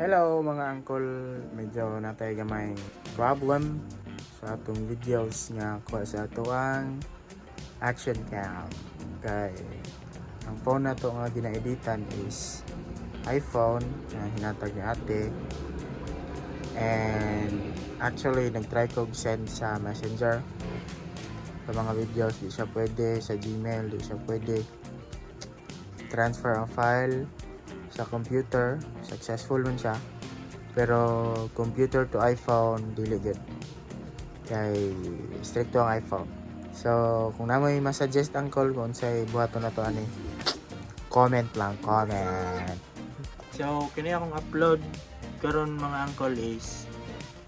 Hello mga uncle, medyo natay gamay. Problem sa atong videos nga kuha sa atuang action cam. Kay ang phone na to nga gina-editan is iPhone na hinatag ni ate. And actually nag-try ko send sa Messenger. Sa mga videos di siya pwede. Sa Gmail di siya pwede. Transfer ang file sa computer successful man siya. Pero computer to iPhone dili good kay stricto ang iPhone. So kung na may masuggest ang call kung say buhato na to ani? Comment lang comment. So kini akong upload. Karon mga uncle is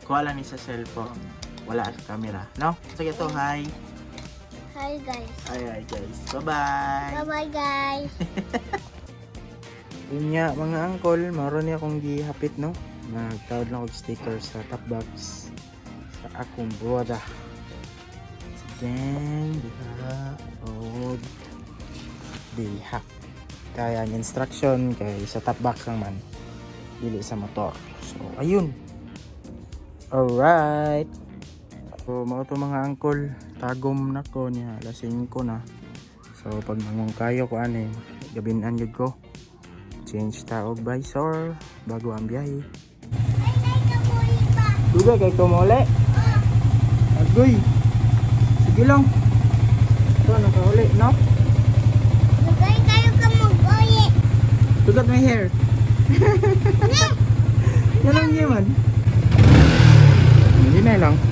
kuha lang ni sa cellphone. Wala sa camera. No? Sige to hi. Hi guys. hi hi guys. Bye bye Bye bye guys. Yun nga, mga uncle, maroon niya akong gihapit, no? Nagtawad lang og sticker sa top box sa akong broda. Then, diha, og diha. Kaya ang instruction kay sa top box lang man. Dili sa motor. So, ayun. Alright. So, mga to mga uncle, tagom na ko niya, lasing ko na. So, pag namang kayo ko ani, gabinan yun ko change ta og visor bago ang biyahe. Duga kay kumuli Agoy. Sige lang. Ito nakauli no? Lugay kayo ka mag-uwi. Look at my hair. Yan lang yaman. Hindi na lang